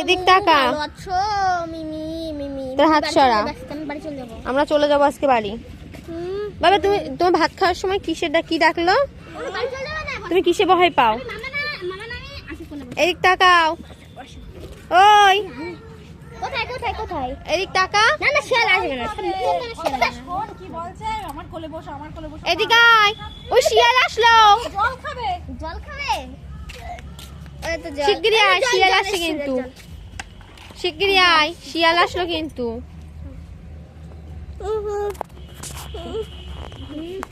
এদিক তোর হাত সরা। আমরা চলে যাব আজকে বাড়ি। বাবা তুমি তোমার ভাত খাওয়ার সময় কিসের কি ডাকলো? আমি বাড়ি চলে যাব না? তুমি কিসে ভয় পাও? মামা না মামা না আমি আসি কোলে বসে। এদিক তাকাও। ওই। কোথায় কোথায় কোথায়? এদিক তাকা। না না শিয়াল আসবে না কোথায় শিয়াল আসবে না? কি বলছে? আমার কোলে বসো আমার কোলে বসো। এদিক আয়। ওই শিয়াল আসলো। জল খাবে? জল খাবে? ওই তো জল শিগগিরই আয় শিয়াল আসছে কিন্তু। শিগগিরই আয় শিয়াল আসলো কিন্তু।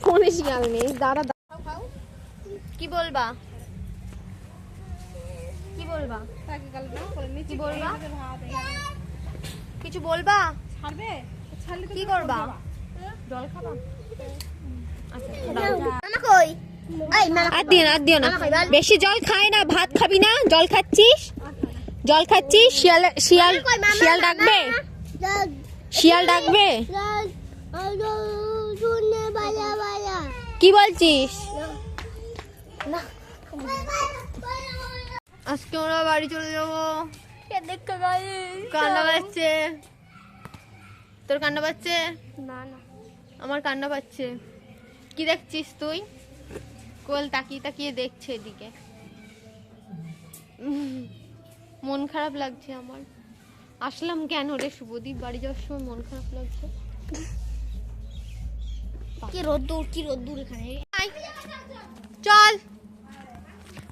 ফোনে শিয়াল নেই? দাঁড়া। কি বলবা? কি কি। কিছু বলবা? ছাড়বে? কি করবা? জল খাবা? মামা কই? এই মামা আর দিও না আর দিও না। বেশি জল খায় না ভাত খাবি না জল খাচ্ছিস? জল খাচ্ছিস শিয়াল শিয়াল শিয়াল ডাকবে? শিয়াল ডাকবে? কি বলছিস? না। আজকে আমরা বাড়ি চলে যাব। কান্না পাচ্ছে। তোর কান্না পাচ্ছে? না না। আমার কান্না পাচ্ছে। কি দেখছিস তুই? কোল তাকিয়ে তাকিয়ে দেখছে এদিকে। মন খারাপ লাগছে আমার। আসলাম কেন রে শুভদীপ? বাড়ি যাওয়ার সময় মন খারাপ লাগছে। কি রোদ্দুর কি রোদ্দুর এখানে? চল।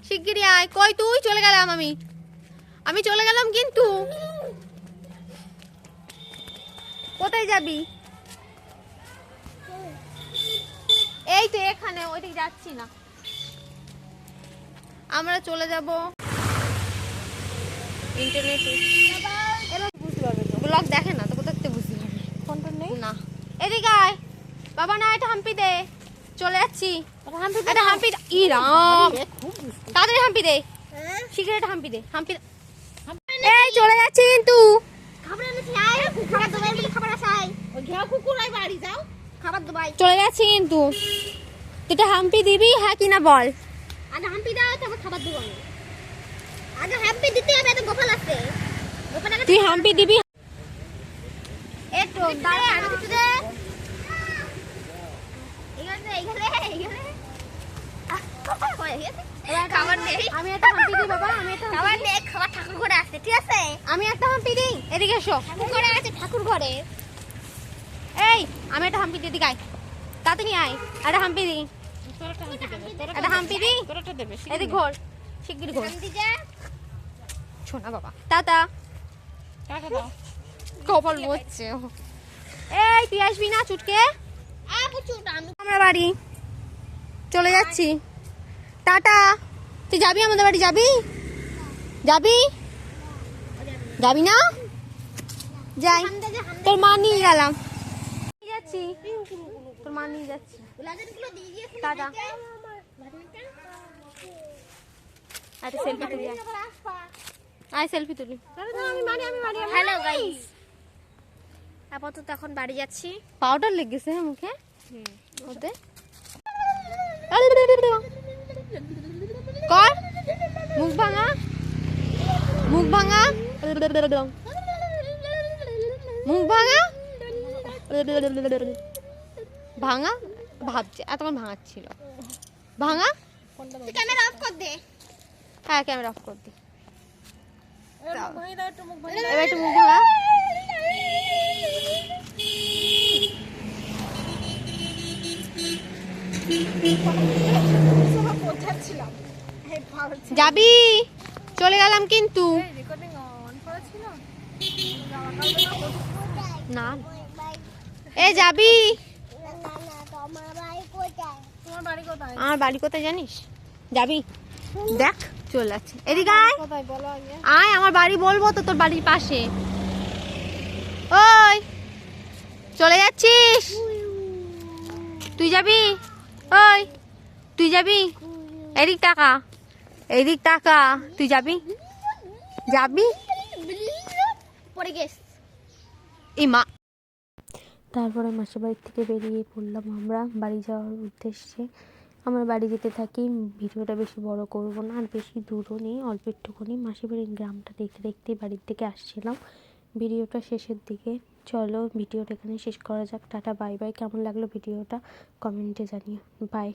শিগগিরই আয়। কই তুই? চলে গেলাম আমি। আমি চলে গেলাম কিন্তু। কোথায় যাবি? এই তো এখানে ওইদিকে যাচ্ছি না। আমরা চলে যাব। ইন্টারনেটে ব্লগ দেখে না তো কোথা থেকে বুঝতে পারবে ফোনটা নেই? না। এদিকে আয়। বাবা না এটা হাম্পি দে। চলে যাচ্ছি। হাম্পি এটা হাম্পি। ই রাম তাড়াতাড়ি হাম্পি দে। সিগারেট হাম্পি দে। হাম্পি দে। এই চলে যাচ্ছি কিন্তু। খাবার এনেছি আয়। খাবার দেবাই বলে খাবার আসাই ওই ঘেয়া কুকুর আই বাড়ি যাও। খাবার দেবাই। চলে যাচ্ছি কিন্তু। এটা হাম্পি দিবি হ্যাঁ কি না বল। আর হাম্পি দাও তারপর খাবার দেবো আগে হাম্পি দিতে হবে তো গোপাল আছে। গোপাল তুই হাম্পি দিবি? একটু দাঁড়া আমি কিছু দে। আমি একটা হাম্পি দিই বাবা আমি একটা খাবার নেই খাবার ঠাকুর ঘরে আছে ঠিক আছে? আমি একটা হাম্পি দিই এদিকে এসো। ঠাকুর ঘরে আছে ঠাকুর ঘরে এই আমি একটা হাম্পি দিই গাই তাড়াতাড়ি আয় একটা হাম্পি দিই। একটা হাম্পি দিই? এদিক ঘোর শিগগির ঘোর। হাম্পি যা। শোনা বাবা। টাটা। দাও। কপাল মরছে এই তুই আসবি না চুটকে? আমরা বাড়ি। চলে যাচ্ছি। টাটা। তুই যাবি আমাদের বাড়ি যাবি? যাবি? যাবি না? যাই। তোর মা নিয়ে গেলাম। যাচ্ছি। তোর মা নিয়ে যাচ্ছি। টাটা। একটা সেলফি তুলি আয়। সেলফি তুলি। হ্যালো গাইস আপাতত এখন বাড়ি যাচ্ছি। পাউডার লেগেছে হ্যাঁ মুখে? ওতে। কর। মুখ ভাঙা। মুখ ভাঙা। মুখ ভাঙা। ভাঙা? ভাবছে। এতক্ষণ ভাঙাচ্ছিল। ভাঙা? ক্যামেরা অফ কর দে। হ্যাঁ ক্যামেরা অফ কর দি। এবার একটু মুখ যাবি? চলে গেলাম কিন্তু। না। এ যাবি? তোমার বাড়ি কোথায়? আমার বাড়ি কোথায় জানিস? যাবি। দেখ। চলে যাচ্ছে। এদিকে আয়। কোথায় বলো আগে। আয় আমার বাড়ি বলব তো তোর বাড়ির পাশে। ওই চলে যাচ্ছিস? তুই যাবি? ওই তুই যাবি? এদিক টাকা এদিক টাকা তুই যাবি? যাবি? পড়ে গেছ এই মা। তারপরে মাসির বাড়ি থেকে বেরিয়ে পড়লাম আমরা বাড়ি যাওয়ার উদ্দেশ্যে। আমার বাড়ি যেতে থাকি, ভিডিওটা বেশি বড় করব না আর বেশি দূরও নেই, অল্প একটুখানি। মাসির বাড়ির গ্রামটা দেখতে দেখতে বাড়ির থেকে আসছিলাম। ভিডিওটা শেষের দিকে। চলো ভিডিওটা এখানে শেষ করা যাক। Tata, bye bye. কেমন লাগল ভিডিওটা? কমেন্টে জানিও। বাই।